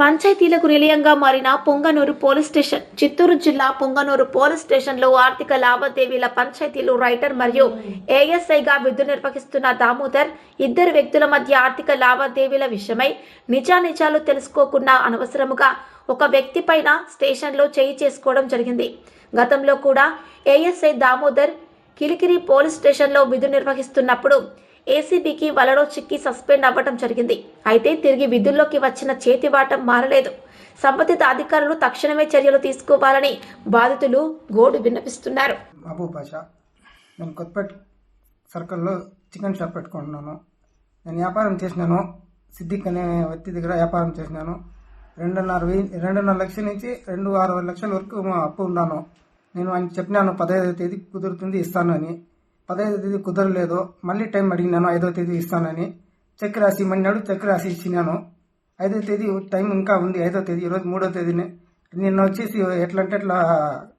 పంచాయతీలకు నిలయంగా మారిన పొంగనూరు పోలీస్ స్టేషన్. చిత్తూరు జిల్లా పొంగనూరు పోలీస్ స్టేషన్లో ఆర్థిక లావాదేవీల పంచాయతీలు రైటర్ మరియు ఏఎస్ఐగా విధులు నిర్వహిస్తున్న దామోదర్ ఇద్దరు వ్యక్తుల మధ్య ఆర్థిక లావాదేవీల విషయమై నిజానిజాలు తెలుసుకోకుండా అనవసరముగా ఒక వ్యక్తి పైన స్టేషన్లో చేయి చేసుకోవడం జరిగింది. గతంలో కూడా ఏఎస్ఐ దామోదర్ కిలికిరి పోలీస్ స్టేషన్లో విధులు నిర్వహిస్తున్నప్పుడు ఏసీబీకి వలలో చిక్కి సస్పెండ్ అవ్వడం జరిగింది. అయితే తిరిగి విధుల్లోకి వచ్చిన చేతివాటం మారలేదు. సంబంధిత అధికారులు తక్షణమే చర్యలు తీసుకోవాలని బాధితులు గోడు విన్నపిస్తున్నారు బాషా నేను కొత్తపేట సర్కిల్లో చికెన్ షాప్ పెట్టుకుంటున్నాను. నేను వ్యాపారం చేసినాను సిద్దిక్ అనే వ్యక్తి దగ్గర వ్యాపారం చేసినాను. రెండున్నర వెయ్యి రెండున్నర లక్షల నుంచి రెండు ఆరు లక్షల వరకు మా అప్పు ఉన్నాను. నేను ఆయన చెప్పినాను పదహైదు తేదీ కుదురుతుంది ఇస్తాను అని. పదహైదో తేదీ కుదరలేదు మళ్ళీ టైం అడిగినాను ఐదో తేదీ ఇస్తానని. చెక్ రాసి మన్నాడు చెక్ రాసి ఇచ్చినాను. ఐదో తేదీ టైం ఇంకా ఉంది ఐదో తేదీ ఈరోజు మూడో తేదీనే. నిన్న వచ్చేసి ఎట్లా అంటే అట్లా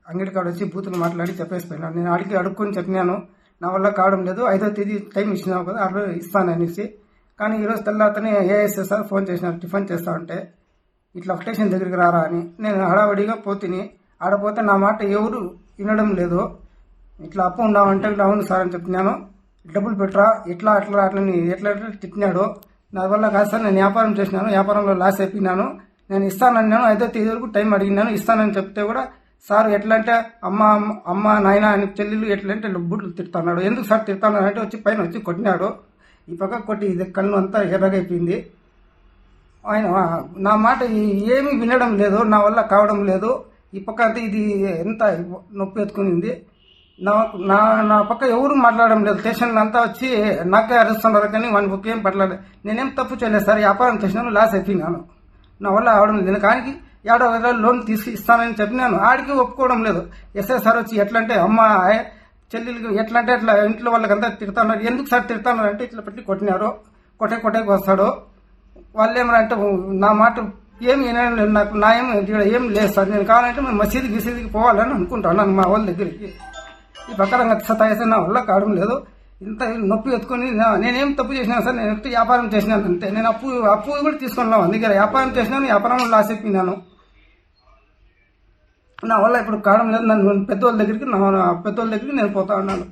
అంగడి కాడ వచ్చి బూతులు మాట్లాడి చెప్పేసిపోయినాను నేను అడిగి అడుక్కొని చెప్పినాను నా వల్ల కావడం లేదు ఐదో తేదీ టైం ఇచ్చినావు కదా ఆ ఇస్తాననేసి. ఇస్తాను అనేసి కానీ ఈరోజు తెల్లాతనే ఏఎస్ఎస్ఆర్ ఫోన్ చేసినారు టిఫిన్ చేస్తా ఉంటే. ఇట్లా స్టేషన్ దగ్గరికి రారా అని. నేను హడావడిగా పోతిని ఆడపోతే నా మాట ఎవరు వినడం లేదు ఇట్లా అప్పు ఉండమంటే అంటే అవును సార్ అని చెప్తున్నాను. డబ్బులు పెట్టరా ఇట్లా అట్లా అట్లా ఎట్లా ఎట్లా తిట్టినాడు. నా వల్ల కాదు సార్ నేను వ్యాపారం చేసినాను వ్యాపారంలో లాస్ అయిపోయినాను. నేను ఇస్తానన్నాను ఐదో తేదీ వరకు టైం అడిగినాను ఇస్తానని చెప్తే కూడా సార్ ఎట్లా అంటే అమ్మ అమ్మ- నాయన అని చెల్లెలు ఎట్లా అంటే బుడ్లు తిడుతున్నాడు. ఎందుకు సార్ తిడుతున్నాడు అంటే వచ్చి పైన వచ్చి కొట్టినాడు. ఈ పక్క కొట్టి ఇది కన్ను అంతా ఎర్రగైపోయింది. ఆయన నా మాట ఏమీ వినడం లేదు నా వల్ల కావడం లేదు. ఈ పక్క అంతా ఇది ఎంత నొప్పి ఎత్తుకునింది. నా నా నా పక్క ఎవరు మాట్లాడడం లేదు. స్టేషన్ అంతా వచ్చి నాకే అరుస్తున్నారు కానీ వాని బుక్ ఏం పట్టలేదు. నేనేం తప్పు చేయలేదు సార్. వ్యాపారం చేసినాను లాస్ అయిపోయినాను. నా వల్ల అవడం లేదు. కానీ ఏడో వేల లోన్ తీసి ఇస్తానని చెప్పినాను. ఆడికి ఒప్పుకోవడం లేదు. ఎస్ఐ సార్ వచ్చి ఎట్లా అంటే అమ్మ చెల్లెలకి ఎట్లా అంటే అట్లా ఇంట్లో వాళ్ళకంతా తిడతాన్నారు ఎందుకు సార్ తిడతాన్నారు అంటే ఇట్లా పెట్టి కొట్టినారు. కొట్టే కొట్టేకి వస్తాడు. వాళ్ళు ఏమనంటే నా మాట ఏం లేదు. నాకు నా ఏం ఏం లేదు సార్. నేను కావాలంటే మేము మసీదు గిసీదికి పోవాలని అనుకుంటాను మా వాళ్ళ దగ్గరికి. ఈ ప్రకారంగా సతాయిస్తే నా వల్ల కావడం లేదు. ఇంత నొప్పి ఎత్తుకొని నా- నేనేం తప్పు చేసినా సార్ నేను ఎత్తు వ్యాపారం చేసినాను అంతే. నేను అప్పు అప్పు కూడా తీసుకున్నాను అందుకే వ్యాపారం చేసినాను వ్యాపారం లాస్ అయిపోయినాను. నా వల్ల ఇప్పుడు కావడం లేదు. నన్ను పెద్దోళ్ళ దగ్గరికి నా నా పెద్దోళ్ళ దగ్గరికి నేను పోతా ఉన్నాను.